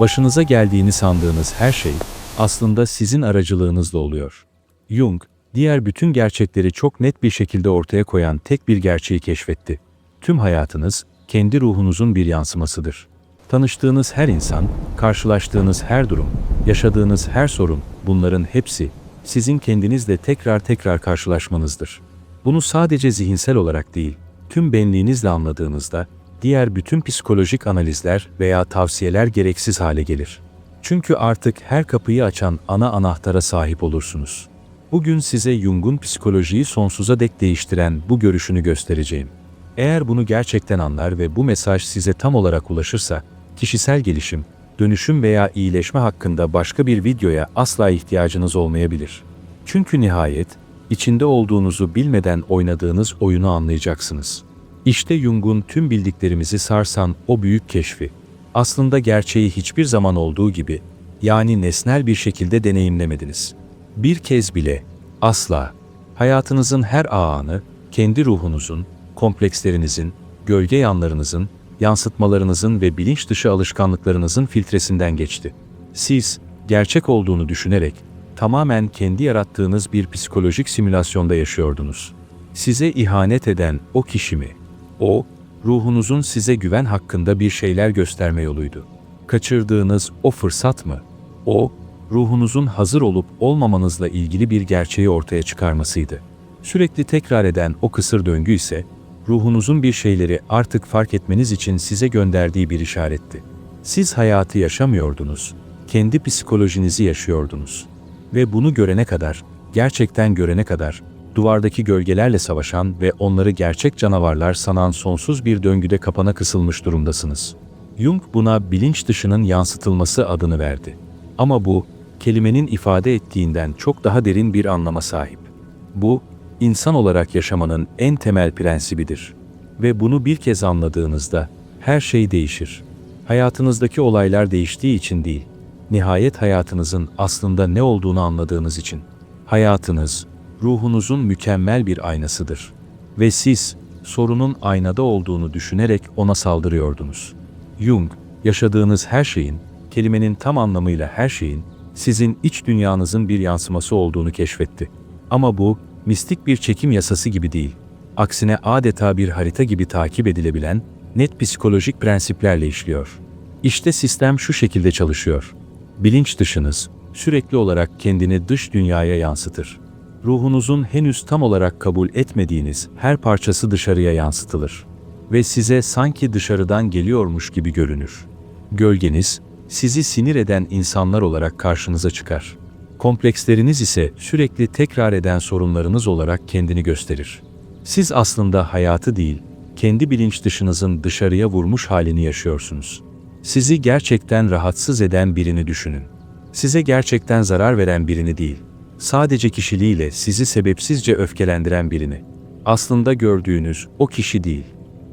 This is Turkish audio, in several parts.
Başınıza geldiğini sandığınız her şey aslında sizin aracılığınızla oluyor. Jung, diğer bütün gerçekleri çok net bir şekilde ortaya koyan tek bir gerçeği keşfetti. Tüm hayatınız kendi ruhunuzun bir yansımasıdır. Tanıştığınız her insan, karşılaştığınız her durum, yaşadığınız her sorun, bunların hepsi sizin kendinizle tekrar tekrar karşılaşmanızdır. Bunu sadece zihinsel olarak değil, tüm benliğinizle anladığınızda diğer bütün psikolojik analizler veya tavsiyeler gereksiz hale gelir. Çünkü artık her kapıyı açan ana anahtara sahip olursunuz. Bugün size Jung'un psikolojiyi sonsuza dek değiştiren bu görüşünü göstereceğim. Eğer bunu gerçekten anlar ve bu mesaj size tam olarak ulaşırsa, kişisel gelişim, dönüşüm veya iyileşme hakkında başka bir videoya asla ihtiyacınız olmayabilir. Çünkü nihayet, içinde olduğunuzu bilmeden oynadığınız oyunu anlayacaksınız. İşte Jung'un tüm bildiklerimizi sarsan o büyük keşfi. Aslında gerçeği hiçbir zaman olduğu gibi, yani nesnel bir şekilde deneyimlemediniz. Bir kez bile, asla. Hayatınızın her anı, kendi ruhunuzun, komplekslerinizin, gölge yanlarınızın, yansıtmalarınızın ve bilinç dışı alışkanlıklarınızın filtresinden geçti. Siz, gerçek olduğunu düşünerek, tamamen kendi yarattığınız bir psikolojik simülasyonda yaşıyordunuz. Size ihanet eden o kişi mi? O, ruhunuzun size güven hakkında bir şeyler gösterme yoluydu. Kaçırdığınız o fırsat mı? O, ruhunuzun hazır olup olmamanızla ilgili bir gerçeği ortaya çıkarmasıydı. Sürekli tekrar eden o kısır döngü ise, ruhunuzun bir şeyleri artık fark etmeniz için size gönderdiği bir işaretti. Siz hayatı yaşamıyordunuz, kendi psikolojinizi yaşıyordunuz. Ve bunu görene kadar, gerçekten görene kadar, duvardaki gölgelerle savaşan ve onları gerçek canavarlar sanan sonsuz bir döngüde kapana kısılmış durumdasınız. Jung buna bilinç dışının yansıtılması adını verdi. Ama bu, kelimenin ifade ettiğinden çok daha derin bir anlama sahip. Bu, insan olarak yaşamanın en temel prensibidir. Ve bunu bir kez anladığınızda her şey değişir. Hayatınızdaki olaylar değiştiği için değil, nihayet hayatınızın aslında ne olduğunu anladığınız için. Hayatınız, ruhunuzun mükemmel bir aynasıdır. Ve siz, sorunun aynada olduğunu düşünerek ona saldırıyordunuz. Jung, yaşadığınız her şeyin, kelimenin tam anlamıyla her şeyin, sizin iç dünyanızın bir yansıması olduğunu keşfetti. Ama bu, mistik bir çekim yasası gibi değil. Aksine adeta bir harita gibi takip edilebilen, net psikolojik prensiplerle işliyor. İşte sistem şu şekilde çalışıyor. Bilinç dışınız, sürekli olarak kendini dış dünyaya yansıtır. Ruhunuzun henüz tam olarak kabul etmediğiniz her parçası dışarıya yansıtılır. Ve size sanki dışarıdan geliyormuş gibi görünür. Gölgeniz, sizi sinir eden insanlar olarak karşınıza çıkar. Kompleksleriniz ise sürekli tekrar eden sorunlarınız olarak kendini gösterir. Siz aslında hayatı değil, kendi bilinç dışınızın dışarıya vurmuş halini yaşıyorsunuz. Sizi gerçekten rahatsız eden birini düşünün. Size gerçekten zarar veren birini değil, sadece kişiliğiyle sizi sebepsizce öfkelendiren birini. Aslında gördüğünüz o kişi değil.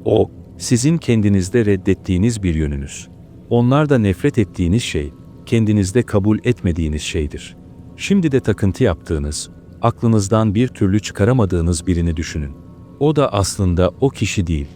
O, sizin kendinizde reddettiğiniz bir yönünüz. Onlar da nefret ettiğiniz şey, kendinizde kabul etmediğiniz şeydir. Şimdi de takıntı yaptığınız, aklınızdan bir türlü çıkaramadığınız birini düşünün. O da aslında o kişi değil.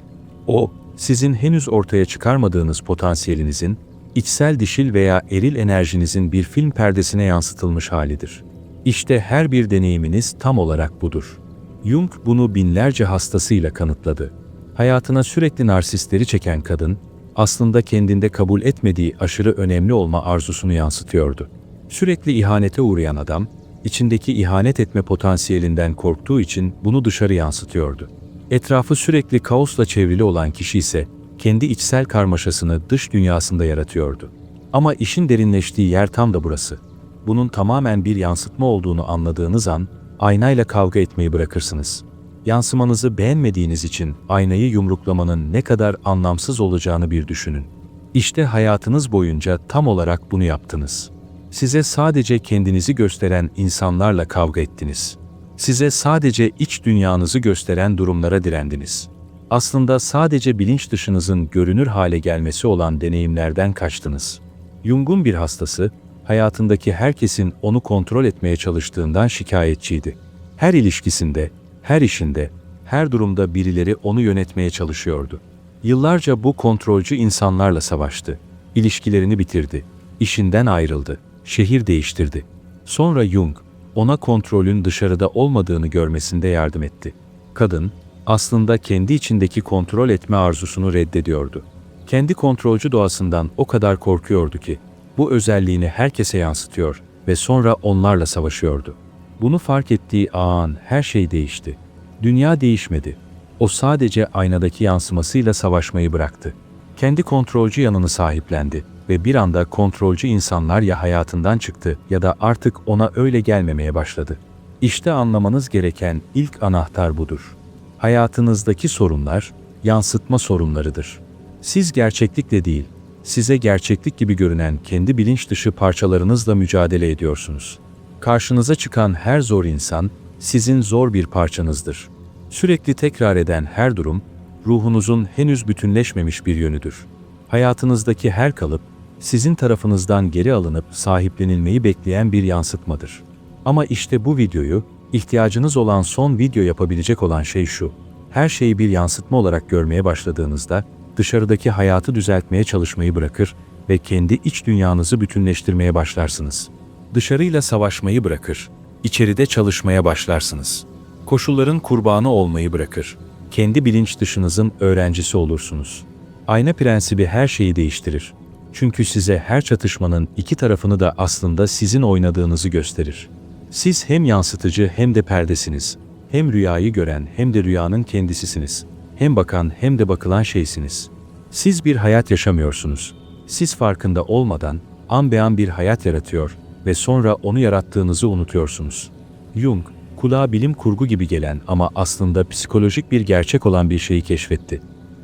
O, sizin henüz ortaya çıkarmadığınız potansiyelinizin, içsel dişil veya eril enerjinizin bir film perdesine yansıtılmış halidir. İşte her bir deneyiminiz tam olarak budur. Jung bunu binlerce hastasıyla kanıtladı. Hayatına sürekli narsistleri çeken kadın, aslında kendinde kabul etmediği aşırı önemli olma arzusunu yansıtıyordu. Sürekli ihanete uğrayan adam, içindeki ihanet etme potansiyelinden korktuğu için bunu dışarı yansıtıyordu. Etrafı sürekli kaosla çevrili olan kişi ise kendi içsel karmaşasını dış dünyasında yaratıyordu. Ama işin derinleştiği yer tam da burası. Bunun tamamen bir yansıtma olduğunu anladığınız an aynayla kavga etmeyi bırakırsınız. Yansımanızı beğenmediğiniz için aynayı yumruklamanın ne kadar anlamsız olacağını bir düşünün. İşte hayatınız boyunca tam olarak bunu yaptınız. Size sadece kendinizi gösteren insanlarla kavga ettiniz. Size sadece iç dünyanızı gösteren durumlara direndiniz. Aslında sadece bilinç dışınızın görünür hale gelmesi olan deneyimlerden kaçtınız. Jung'un bir hastası, hayatındaki herkesin onu kontrol etmeye çalıştığından şikayetçiydi. Her ilişkisinde, her işinde, her durumda birileri onu yönetmeye çalışıyordu. Yıllarca bu kontrolcü insanlarla savaştı. İlişkilerini bitirdi. işinden ayrıldı, şehir değiştirdi. Sonra Jung, ona kontrolün dışarıda olmadığını görmesinde yardım etti. Kadın, aslında kendi içindeki kontrol etme arzusunu reddediyordu. Kendi kontrolcü doğasından o kadar korkuyordu ki, bu özelliğini herkese yansıtıyor ve sonra onlarla savaşıyordu. Bunu fark ettiği an her şey değişti. Dünya değişmedi. O sadece aynadaki yansımasıyla savaşmayı bıraktı. Kendi kontrolcü yanını sahiplendi ve bir anda kontrolcü insanlar ya hayatından çıktı ya da artık ona öyle gelmemeye başladı. İşte anlamanız gereken ilk anahtar budur. Hayatınızdaki sorunlar yansıtma sorunlarıdır. Siz gerçeklikle değil, size gerçeklik gibi görünen kendi bilinç dışı parçalarınızla mücadele ediyorsunuz. Karşınıza çıkan her zor insan sizin zor bir parçanızdır. Sürekli tekrar eden her durum ruhunuzun henüz bütünleşmemiş bir yönüdür. Hayatınızdaki her kalıp sizin tarafınızdan geri alınıp sahiplenilmeyi bekleyen bir yansıtmadır. Ama işte bu videoyu ihtiyacınız olan son video yapabilecek olan şey şu. Her şeyi bir yansıtma olarak görmeye başladığınızda dışarıdaki hayatı düzeltmeye çalışmayı bırakır ve kendi iç dünyanızı bütünleştirmeye başlarsınız. Dışarıyla savaşmayı bırakır, içeride çalışmaya başlarsınız. Koşulların kurbanı olmayı bırakır. Kendi bilinç dışınızın öğrencisi olursunuz. Ayna prensibi her şeyi değiştirir. Çünkü size her çatışmanın iki tarafını da aslında sizin oynadığınızı gösterir. Siz hem yansıtıcı hem de perdesiniz. Hem rüyayı gören hem de rüyanın kendisisiniz. Hem bakan hem de bakılan şeysiniz. Siz bir hayat yaşamıyorsunuz. Siz farkında olmadan an be an bir hayat yaratıyor ve sonra onu yarattığınızı unutuyorsunuz. Jung, kulağa bilim kurgu gibi gelen ama aslında psikolojik bir gerçek olan bir şeyi keşfetti.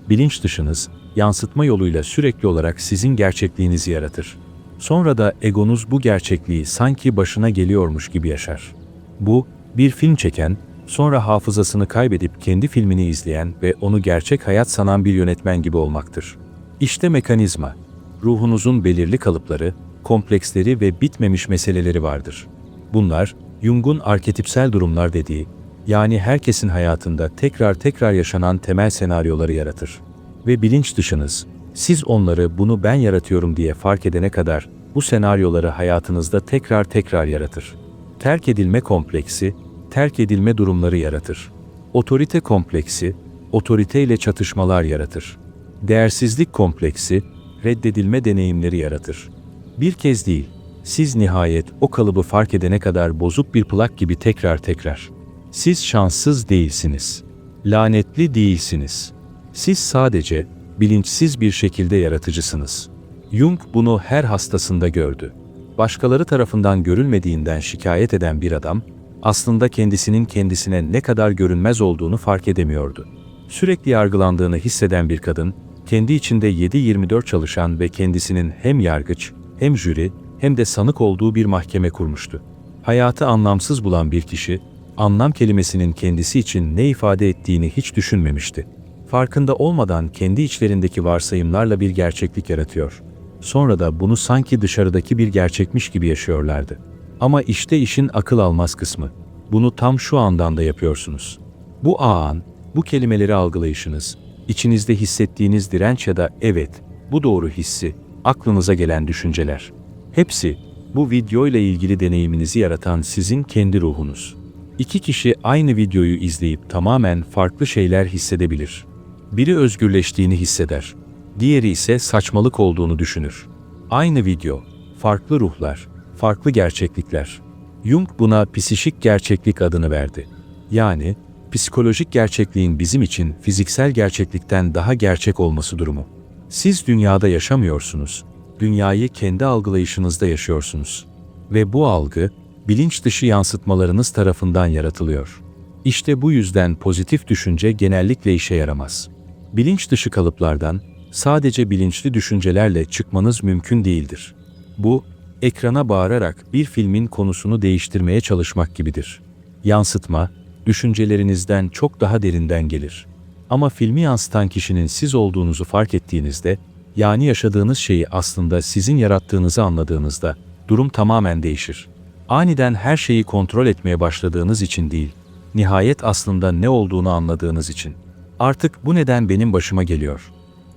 Bilinç dışınız, yansıtma yoluyla sürekli olarak sizin gerçekliğinizi yaratır. Sonra da egonuz bu gerçekliği sanki başına geliyormuş gibi yaşar. Bu, bir film çeken, sonra hafızasını kaybedip kendi filmini izleyen ve onu gerçek hayat sanan bir yönetmen gibi olmaktır. İşte mekanizma. Ruhunuzun belirli kalıpları, kompleksleri ve bitmemiş meseleleri vardır. Bunlar, Jung'un arketipsel durumlar dediği, yani herkesin hayatında tekrar tekrar yaşanan temel senaryoları yaratır. Ve bilinç dışınız, siz onları bunu ben yaratıyorum diye fark edene kadar bu senaryoları hayatınızda tekrar tekrar yaratır. Terk edilme kompleksi, terk edilme durumları yaratır. Otorite kompleksi, otoriteyle çatışmalar yaratır. Değersizlik kompleksi, reddedilme deneyimleri yaratır. Bir kez değil, siz nihayet o kalıbı fark edene kadar bozuk bir plak gibi tekrar tekrar. Siz şanssız değilsiniz. Lanetli değilsiniz. Siz sadece bilinçsiz bir şekilde yaratıcısınız. Jung bunu her hastasında gördü. Başkaları tarafından görülmediğinden şikayet eden bir adam, aslında kendisinin kendisine ne kadar görünmez olduğunu fark edemiyordu. Sürekli yargılandığını hisseden bir kadın, kendi içinde 7-24 çalışan ve kendisinin hem yargıç, hem jüri, hem de sanık olduğu bir mahkeme kurmuştu. Hayatı anlamsız bulan bir kişi, anlam kelimesinin kendisi için ne ifade ettiğini hiç düşünmemişti. Farkında olmadan kendi içlerindeki varsayımlarla bir gerçeklik yaratıyor. Sonra da bunu sanki dışarıdaki bir gerçekmiş gibi yaşıyorlardı. Ama işte işin akıl almaz kısmı. Bunu tam şu andan da yapıyorsunuz. Bu an, bu kelimeleri algılayışınız, içinizde hissettiğiniz direnç ya da evet, bu doğru hissi, aklınıza gelen düşünceler. Hepsi bu video ile ilgili deneyiminizi yaratan sizin kendi ruhunuz. İki kişi aynı videoyu izleyip tamamen farklı şeyler hissedebilir. Biri özgürleştiğini hisseder, diğeri ise saçmalık olduğunu düşünür. Aynı video, farklı ruhlar, farklı gerçeklikler. Jung buna psişik gerçeklik adını verdi. Yani psikolojik gerçekliğin bizim için fiziksel gerçeklikten daha gerçek olması durumu. Siz dünyada yaşamıyorsunuz. Dünyayı kendi algılayışınızda yaşıyorsunuz. Ve bu algı bilinç dışı yansıtmalarınız tarafından yaratılıyor. İşte bu yüzden pozitif düşünce genellikle işe yaramaz. Bilinç dışı kalıplardan sadece bilinçli düşüncelerle çıkmanız mümkün değildir. Bu, ekrana bağırarak bir filmin konusunu değiştirmeye çalışmak gibidir. Yansıtma, düşüncelerinizden çok daha derinden gelir. Ama filmi yansıtan kişinin siz olduğunuzu fark ettiğinizde, yani yaşadığınız şeyi aslında sizin yarattığınızı anladığınızda, durum tamamen değişir. Aniden her şeyi kontrol etmeye başladığınız için değil, nihayet aslında ne olduğunu anladığınız için. Artık bu neden benim başıma geliyor?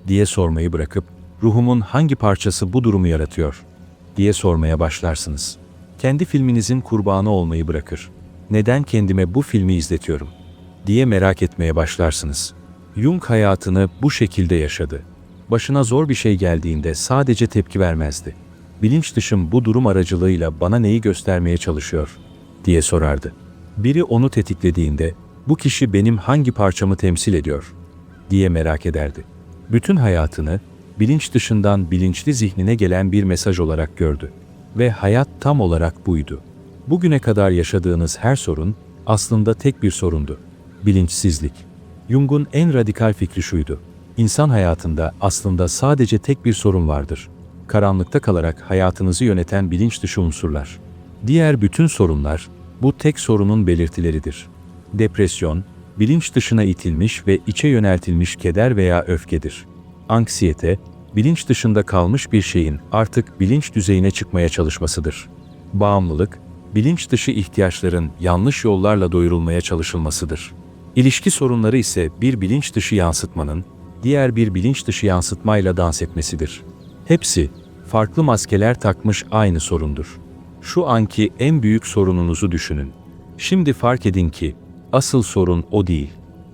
diye sormayı bırakıp, ruhumun hangi parçası bu durumu yaratıyor? Diye sormaya başlarsınız. Kendi filminizin kurbanı olmayı bırakır. Neden kendime bu filmi izletiyorum? diye merak etmeye başlarsınız. Jung hayatını bu şekilde yaşadı. Başına zor bir şey geldiğinde sadece tepki vermezdi. Bilinç dışım bu durum aracılığıyla bana neyi göstermeye çalışıyor diye sorardı. Biri onu tetiklediğinde bu kişi benim hangi parçamı temsil ediyor diye merak ederdi. Bütün hayatını bilinç dışından bilinçli zihnine gelen bir mesaj olarak gördü ve hayat tam olarak buydu. Bugüne kadar yaşadığınız her sorun aslında tek bir sorundu. Bilinçsizlik. Jung'un en radikal fikri şuydu. İnsan hayatında aslında sadece tek bir sorun vardır. Karanlıkta kalarak hayatınızı yöneten bilinç dışı unsurlar. Diğer bütün sorunlar bu tek sorunun belirtileridir. Depresyon, bilinç dışına itilmiş ve içe yöneltilmiş keder veya öfkedir. Anksiyete, bilinç dışında kalmış bir şeyin artık bilinç düzeyine çıkmaya çalışmasıdır. Bağımlılık, bilinç dışı ihtiyaçların yanlış yollarla doyurulmaya çalışılmasıdır. İlişki sorunları ise bir bilinç dışı yansıtmanın diğer bir bilinç dışı yansıtmayla dans etmesidir. Hepsi farklı maskeler takmış aynı sorundur. Şu anki en büyük sorununuzu düşünün. Şimdi fark edin ki asıl sorun o değil.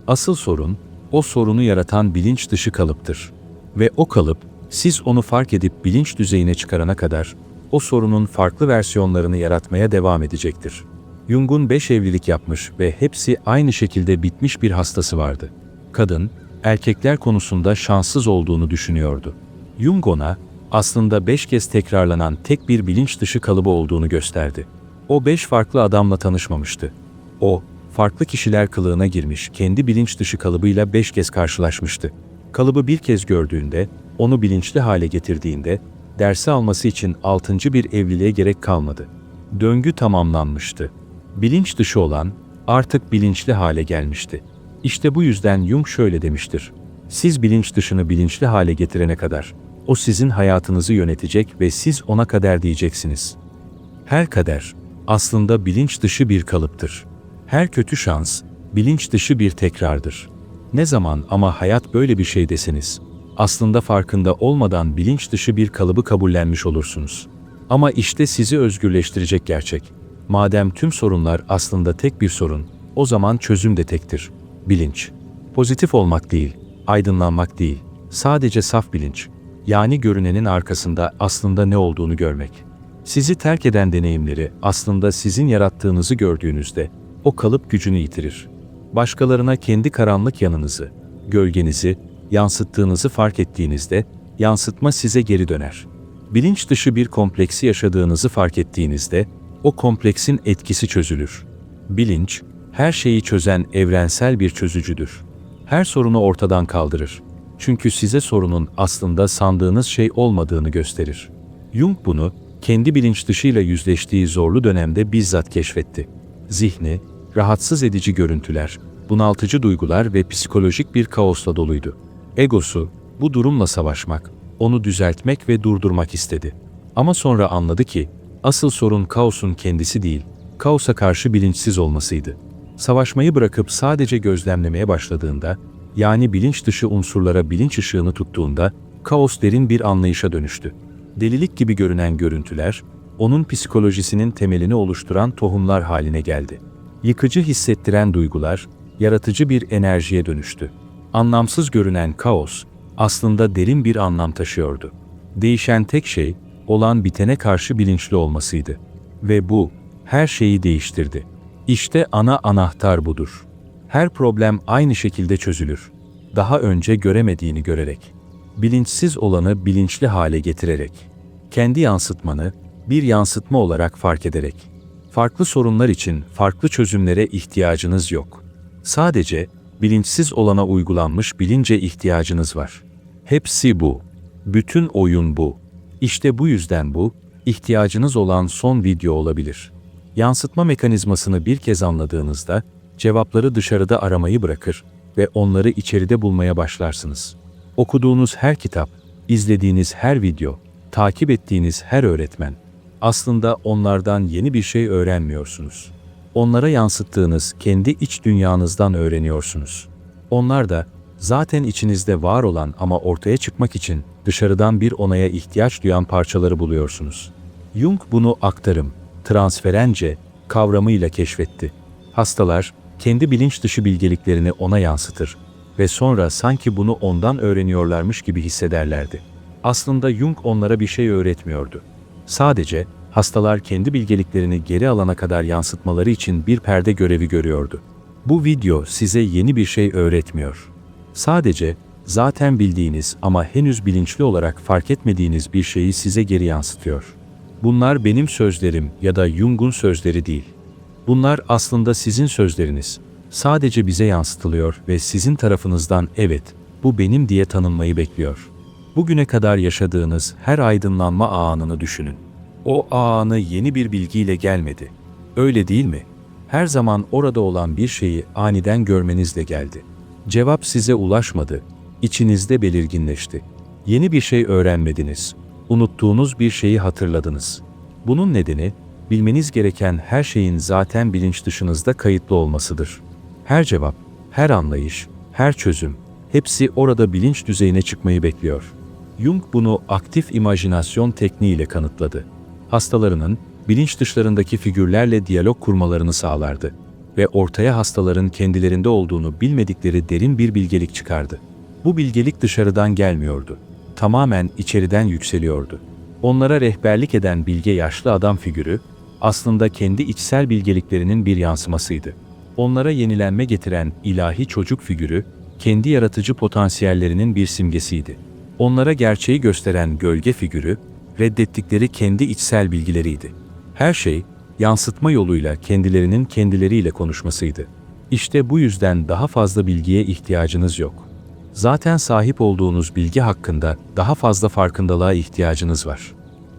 Asıl sorun o sorunu yaratan bilinç dışı kalıptır. Ve o kalıp siz onu fark edip bilinç düzeyine çıkarana kadar o sorunun farklı versiyonlarını yaratmaya devam edecektir. Jung'un beş evlilik yapmış ve hepsi aynı şekilde bitmiş bir hastası vardı. Kadın, erkekler konusunda şanssız olduğunu düşünüyordu. Jung ona, aslında beş kez tekrarlanan tek bir bilinç dışı kalıbı olduğunu gösterdi. O beş farklı adamla tanışmamıştı. O, farklı kişiler kılığına girmiş kendi bilinç dışı kalıbıyla beş kez karşılaşmıştı. Kalıbı bir kez gördüğünde, onu bilinçli hale getirdiğinde, dersi alması için altıncı bir evliliğe gerek kalmadı. Döngü tamamlanmıştı. Bilinç dışı olan artık bilinçli hale gelmişti. İşte bu yüzden Jung şöyle demiştir. Siz bilinç dışını bilinçli hale getirene kadar o sizin hayatınızı yönetecek ve siz ona kader diyeceksiniz. Her kader aslında bilinç dışı bir kalıptır. Her kötü şans bilinç dışı bir tekrardır. Ne zaman ama hayat böyle bir şey deseniz, aslında farkında olmadan bilinç dışı bir kalıbı kabullenmiş olursunuz. Ama işte sizi özgürleştirecek gerçek. Madem tüm sorunlar aslında tek bir sorun, o zaman çözüm de tektir. Bilinç. Pozitif olmak değil, aydınlanmak değil, sadece saf bilinç. Yani görünenin arkasında aslında ne olduğunu görmek. Sizi terk eden deneyimleri aslında sizin yarattığınızı gördüğünüzde o kalıp gücünü yitirir. Başkalarına kendi karanlık yanınızı, gölgenizi, yansıttığınızı fark ettiğinizde yansıtma size geri döner. Bilinç dışı bir kompleksi yaşadığınızı fark ettiğinizde o kompleksin etkisi çözülür. Bilinç, her şeyi çözen evrensel bir çözücüdür. Her sorunu ortadan kaldırır. Çünkü size sorunun aslında sandığınız şey olmadığını gösterir. Jung bunu kendi bilinç dışıyla yüzleştiği zorlu dönemde bizzat keşfetti. Zihni, rahatsız edici görüntüler, bunaltıcı duygular ve psikolojik bir kaosla doluydu. Egosu, bu durumla savaşmak, onu düzeltmek ve durdurmak istedi. Ama sonra anladı ki, asıl sorun kaosun kendisi değil, kaosa karşı bilinçsiz olmasıydı. Savaşmayı bırakıp sadece gözlemlemeye başladığında, yani bilinç dışı unsurlara bilinç ışığını tuttuğunda, kaos derin bir anlayışa dönüştü. Delilik gibi görünen görüntüler, onun psikolojisinin temelini oluşturan tohumlar haline geldi. Yıkıcı hissettiren duygular, yaratıcı bir enerjiye dönüştü. Anlamsız görünen kaos, aslında derin bir anlam taşıyordu. Değişen tek şey, olan bitene karşı bilinçli olmasıydı. Ve bu, her şeyi değiştirdi. İşte ana anahtar budur. Her problem aynı şekilde çözülür. Daha önce göremediğini görerek. Bilinçsiz olanı bilinçli hale getirerek. Kendi yansıtmanı bir yansıtma olarak fark ederek. Farklı sorunlar için farklı çözümlere ihtiyacınız yok. Sadece bilinçsiz olana uygulanmış bilince ihtiyacınız var. Hepsi bu. Bütün oyun bu. İşte bu yüzden bu, ihtiyacınız olan son video olabilir. Yansıtma mekanizmasını bir kez anladığınızda, cevapları dışarıda aramayı bırakır ve onları içeride bulmaya başlarsınız. Okuduğunuz her kitap, izlediğiniz her video, takip ettiğiniz her öğretmen, aslında onlardan yeni bir şey öğrenmiyorsunuz. Onlara yansıttığınız kendi iç dünyanızdan öğreniyorsunuz. Onlar da zaten içinizde var olan ama ortaya çıkmak için dışarıdan bir onaya ihtiyaç duyan parçaları buluyorsunuz. Jung bunu aktarım, transference kavramıyla keşfetti. Hastalar kendi bilinç dışı bilgeliklerini ona yansıtır ve sonra sanki bunu ondan öğreniyorlarmış gibi hissederlerdi. Aslında Jung onlara bir şey öğretmiyordu. Sadece hastalar kendi bilgeliklerini geri alana kadar yansıtmaları için bir perde görevi görüyordu. Bu video size yeni bir şey öğretmiyor. Sadece zaten bildiğiniz ama henüz bilinçli olarak fark etmediğiniz bir şeyi size geri yansıtıyor. Bunlar benim sözlerim ya da Jung'un sözleri değil. Bunlar aslında sizin sözleriniz. Sadece bize yansıtılıyor ve sizin tarafınızdan evet, bu benim diye tanınmayı bekliyor. Bugüne kadar yaşadığınız her aydınlanma anını düşünün. O anı yeni bir bilgiyle gelmedi. Öyle değil mi? Her zaman orada olan bir şeyi aniden görmenizle geldi. Cevap size ulaşmadı, içinizde belirginleşti. Yeni bir şey öğrenmediniz, unuttuğunuz bir şeyi hatırladınız. Bunun nedeni, bilmeniz gereken her şeyin zaten bilinç dışınızda kayıtlı olmasıdır. Her cevap, her anlayış, her çözüm, hepsi orada bilinç düzeyine çıkmayı bekliyor. Jung bunu aktif imajinasyon tekniğiyle kanıtladı. Hastalarının bilinç dışlarındaki figürlerle diyalog kurmalarını sağlardı ve ortaya hastaların kendilerinde olduğunu bilmedikleri derin bir bilgelik çıkardı. Bu bilgelik dışarıdan gelmiyordu. Tamamen içeriden yükseliyordu. Onlara rehberlik eden bilge yaşlı adam figürü aslında kendi içsel bilgeliklerinin bir yansımasıydı. Onlara yenilenme getiren ilahi çocuk figürü kendi yaratıcı potansiyellerinin bir simgesiydi. Onlara gerçeği gösteren gölge figürü reddettikleri kendi içsel bilgileriydi. Her şey yansıtma yoluyla kendilerinin kendileriyle konuşmasıydı. İşte bu yüzden daha fazla bilgiye ihtiyacınız yok. Zaten sahip olduğunuz bilgi hakkında daha fazla farkındalığa ihtiyacınız var.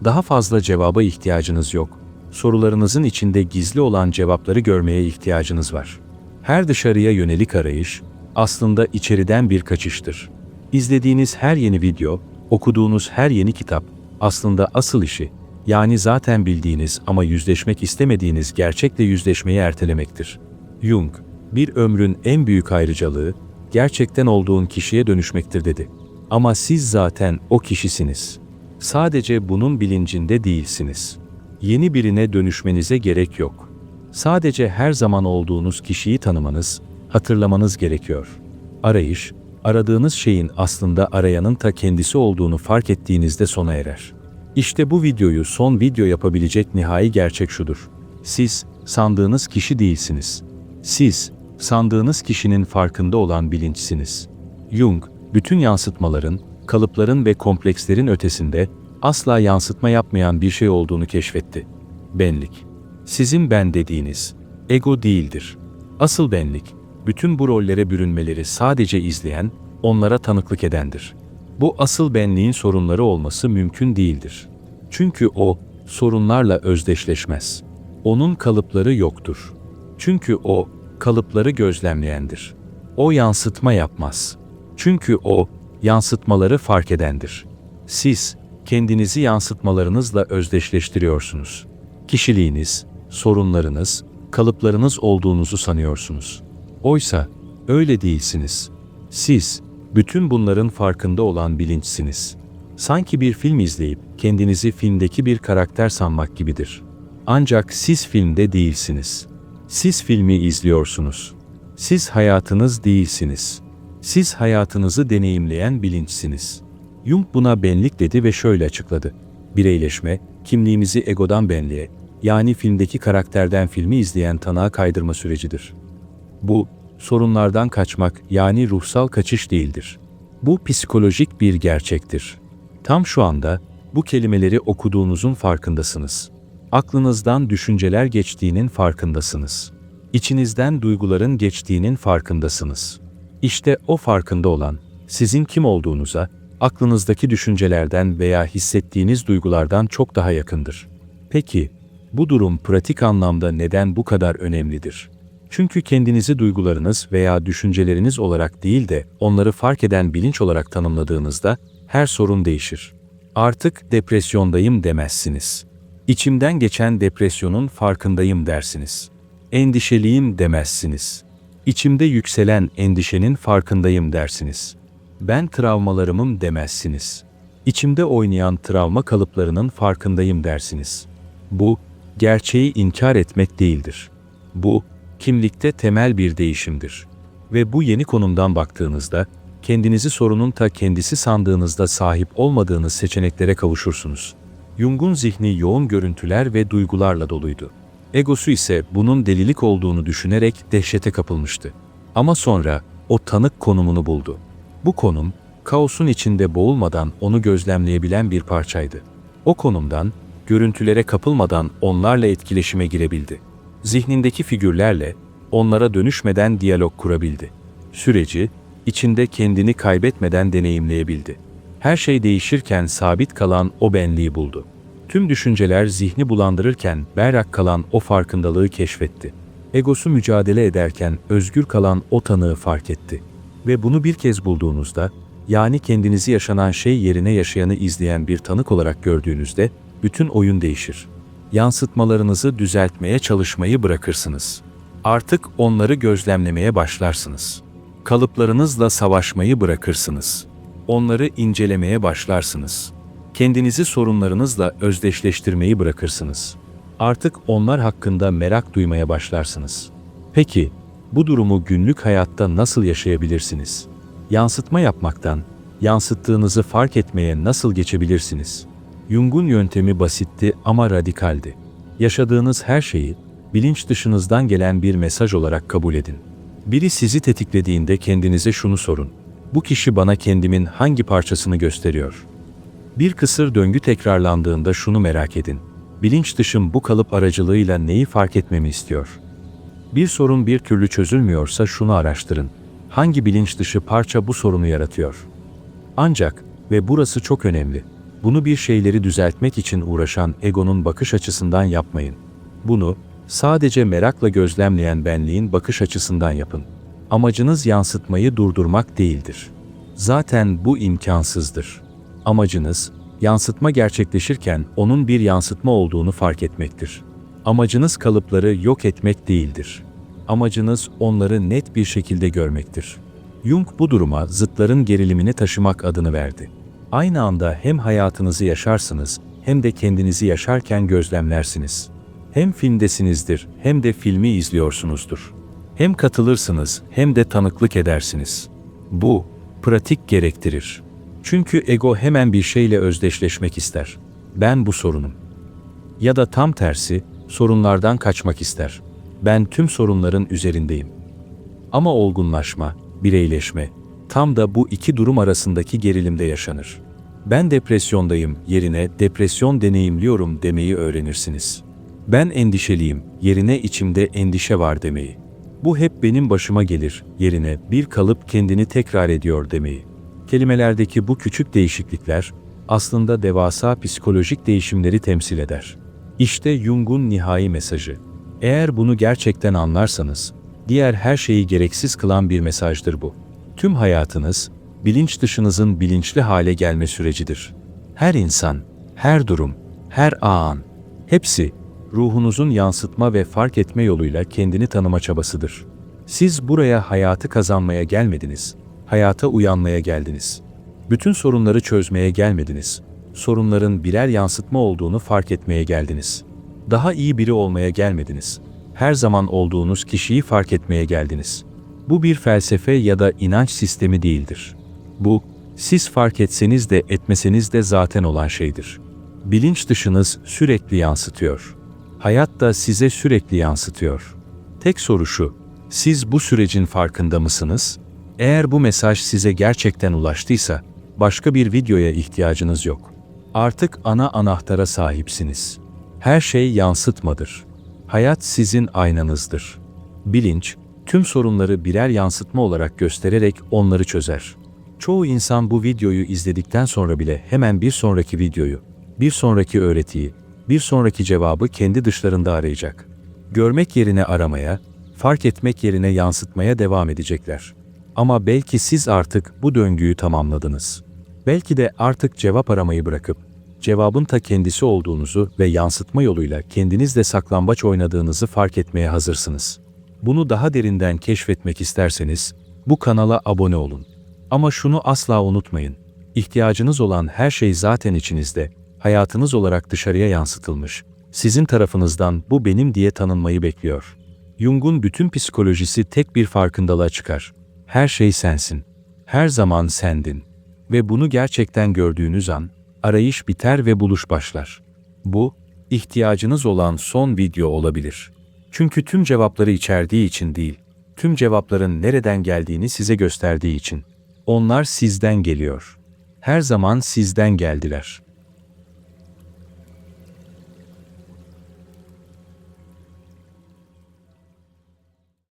Daha fazla cevaba ihtiyacınız yok. Sorularınızın içinde gizli olan cevapları görmeye ihtiyacınız var. Her dışarıya yönelik arayış aslında içeriden bir kaçıştır. İzlediğiniz her yeni video, okuduğunuz her yeni kitap aslında asıl işi, yani zaten bildiğiniz ama yüzleşmek istemediğiniz gerçekle yüzleşmeyi ertelemektir. Jung, bir ömrün en büyük ayrıcalığı, gerçekten olduğun kişiye dönüşmektir dedi. Ama siz zaten o kişisiniz. Sadece bunun bilincinde değilsiniz. Yeni birine dönüşmenize gerek yok. Sadece her zaman olduğunuz kişiyi tanımanız, hatırlamanız gerekiyor. Arayış, aradığınız şeyin aslında arayanın ta kendisi olduğunu fark ettiğinizde sona erer. İşte bu videoyu son video yapabilecek nihai gerçek şudur. Siz sandığınız kişi değilsiniz. Siz sandığınız kişinin farkında olan bilinçsiniz. Jung, bütün yansıtmaların, kalıpların ve komplekslerin ötesinde asla yansıtma yapmayan bir şey olduğunu keşfetti. Benlik. Sizin ben dediğiniz, ego değildir. Asıl benlik, bütün bu rollere bürünmeleri sadece izleyen, onlara tanıklık edendir. Bu asıl benliğin sorunları olması mümkün değildir. Çünkü o, sorunlarla özdeşleşmez. Onun kalıpları yoktur. Çünkü o, kalıpları gözlemleyendir. O yansıtma yapmaz. Çünkü o, yansıtmaları fark edendir. Siz, kendinizi yansıtmalarınızla özdeşleştiriyorsunuz. Kişiliğiniz, sorunlarınız, kalıplarınız olduğunuzu sanıyorsunuz. Oysa öyle değilsiniz. Siz, bütün bunların farkında olan bilinçsiniz. Sanki bir film izleyip kendinizi filmdeki bir karakter sanmak gibidir. Ancak siz filmde değilsiniz. Siz filmi izliyorsunuz. Siz hayatınız değilsiniz. Siz hayatınızı deneyimleyen bilinçsiniz. Jung buna benlik dedi ve şöyle açıkladı. Bireyleşme, kimliğimizi egodan benliğe, yani filmdeki karakterden filmi izleyen tanığa kaydırma sürecidir. Bu, sorunlardan kaçmak yani ruhsal kaçış değildir. Bu psikolojik bir gerçektir. Tam şu anda bu kelimeleri okuduğunuzun farkındasınız. Aklınızdan düşünceler geçtiğinin farkındasınız. İçinizden duyguların geçtiğinin farkındasınız. İşte o farkında olan, sizin kim olduğunuza, aklınızdaki düşüncelerden veya hissettiğiniz duygulardan çok daha yakındır. Peki, bu durum pratik anlamda neden bu kadar önemlidir? Çünkü kendinizi duygularınız veya düşünceleriniz olarak değil de onları fark eden bilinç olarak tanımladığınızda her sorun değişir. Artık depresyondayım demezsiniz. İçimden geçen depresyonun farkındayım dersiniz. Endişeliyim demezsiniz. İçimde yükselen endişenin farkındayım dersiniz. Ben travmalarımım demezsiniz. İçimde oynayan travma kalıplarının farkındayım dersiniz. Bu, gerçeği inkar etmek değildir. Bu, kimlikte temel bir değişimdir. Ve bu yeni konumdan baktığınızda, kendinizi sorunun ta kendisi sandığınızda sahip olmadığınız seçeneklere kavuşursunuz. Jung'un zihni yoğun görüntüler ve duygularla doluydu. Egosu ise bunun delilik olduğunu düşünerek dehşete kapılmıştı. Ama sonra o tanık konumunu buldu. Bu konum, kaosun içinde boğulmadan onu gözlemleyebilen bir parçaydı. O konumdan, görüntülere kapılmadan onlarla etkileşime girebildi. Zihnindeki figürlerle, onlara dönüşmeden diyalog kurabildi. Süreci, içinde kendini kaybetmeden deneyimleyebildi. Her şey değişirken sabit kalan o benliği buldu. Tüm düşünceler zihni bulandırırken berrak kalan o farkındalığı keşfetti. Egosu mücadele ederken özgür kalan o tanığı fark etti. Ve bunu bir kez bulduğunuzda, yani kendinizi yaşanan şey yerine yaşayanı izleyen bir tanık olarak gördüğünüzde, bütün oyun değişir. Yansıtmalarınızı düzeltmeye çalışmayı bırakırsınız. Artık onları gözlemlemeye başlarsınız. Kalıplarınızla savaşmayı bırakırsınız. Onları incelemeye başlarsınız. Kendinizi sorunlarınızla özdeşleştirmeyi bırakırsınız. Artık onlar hakkında merak duymaya başlarsınız. Peki, bu durumu günlük hayatta nasıl yaşayabilirsiniz? Yansıtma yapmaktan, yansıttığınızı fark etmeye nasıl geçebilirsiniz? Jung'un yöntemi basitti ama radikaldi. Yaşadığınız her şeyi, bilinç dışınızdan gelen bir mesaj olarak kabul edin. Biri sizi tetiklediğinde kendinize şunu sorun. Bu kişi bana kendimin hangi parçasını gösteriyor? Bir kısır döngü tekrarlandığında şunu merak edin. Bilinç dışım bu kalıp aracılığıyla neyi fark etmemi istiyor? Bir sorun bir türlü çözülmüyorsa şunu araştırın. Hangi bilinç dışı parça bu sorunu yaratıyor? Ancak ve burası çok önemli. Bunu bir şeyleri düzeltmek için uğraşan egonun bakış açısından yapmayın. Bunu sadece merakla gözlemleyen benliğin bakış açısından yapın. Amacınız yansıtmayı durdurmak değildir. Zaten bu imkansızdır. Amacınız, yansıtma gerçekleşirken onun bir yansıtma olduğunu fark etmektir. Amacınız kalıpları yok etmek değildir. Amacınız onları net bir şekilde görmektir. Jung bu duruma zıtların gerilimini taşımak adını verdi. Aynı anda hem hayatınızı yaşarsınız hem de kendinizi yaşarken gözlemlersiniz. Hem filmdesinizdir hem de filmi izliyorsunuzdur. Hem katılırsınız hem de tanıklık edersiniz. Bu, pratik gerektirir. Çünkü ego hemen bir şeyle özdeşleşmek ister. Ben bu sorunum. Ya da tam tersi, sorunlardan kaçmak ister. Ben tüm sorunların üzerindeyim. Ama olgunlaşma, bireyleşme, tam da bu iki durum arasındaki gerilimde yaşanır. Ben depresyondayım yerine depresyon deneyimliyorum demeyi öğrenirsiniz. Ben endişeliyim yerine içimde endişe var demeyi. Bu hep benim başıma gelir yerine bir kalıp kendini tekrar ediyor demeyi. Kelimelerdeki bu küçük değişiklikler aslında devasa psikolojik değişimleri temsil eder. İşte Jung'un nihai mesajı. Eğer bunu gerçekten anlarsanız, diğer her şeyi gereksiz kılan bir mesajdır bu. Tüm hayatınız, bilinç dışınızın bilinçli hale gelme sürecidir. Her insan, her durum, her an, hepsi ruhunuzun yansıtma ve fark etme yoluyla kendini tanıma çabasıdır. Siz buraya hayatı kazanmaya gelmediniz, hayata uyanmaya geldiniz. Bütün sorunları çözmeye gelmediniz. Sorunların birer yansıtma olduğunu fark etmeye geldiniz. Daha iyi biri olmaya gelmediniz. Her zaman olduğunuz kişiyi fark etmeye geldiniz. Bu bir felsefe ya da inanç sistemi değildir. Bu, siz fark etseniz de etmeseniz de zaten olan şeydir. Bilinç dışınız sürekli yansıtıyor. Hayat da size sürekli yansıtıyor. Tek soru şu, siz bu sürecin farkında mısınız? Eğer bu mesaj size gerçekten ulaştıysa, başka bir videoya ihtiyacınız yok. Artık ana anahtara sahipsiniz. Her şey yansıtmadır. Hayat sizin aynanızdır. Bilinç, tüm sorunları birer yansıtma olarak göstererek onları çözer. Çoğu insan bu videoyu izledikten sonra bile hemen bir sonraki videoyu, bir sonraki öğretiyi, bir sonraki cevabı kendi dışlarında arayacak. Görmek yerine aramaya, fark etmek yerine yansıtmaya devam edecekler. Ama belki siz artık bu döngüyü tamamladınız. Belki de artık cevap aramayı bırakıp, cevabın ta kendisi olduğunuzu ve yansıtma yoluyla kendinizle saklambaç oynadığınızı fark etmeye hazırsınız. Bunu daha derinden keşfetmek isterseniz, bu kanala abone olun. Ama şunu asla unutmayın. İhtiyacınız olan her şey zaten içinizde, hayatınız olarak dışarıya yansıtılmış. Sizin tarafınızdan bu benim diye tanınmayı bekliyor. Jung'un bütün psikolojisi tek bir farkındalığa çıkar. Her şey sensin. Her zaman sendin. Ve bunu gerçekten gördüğünüz an, arayış biter ve buluş başlar. Bu, ihtiyacınız olan son video olabilir. Çünkü tüm cevapları içerdiği için değil, tüm cevapların nereden geldiğini size gösterdiği için. Onlar sizden geliyor. Her zaman sizden geldiler.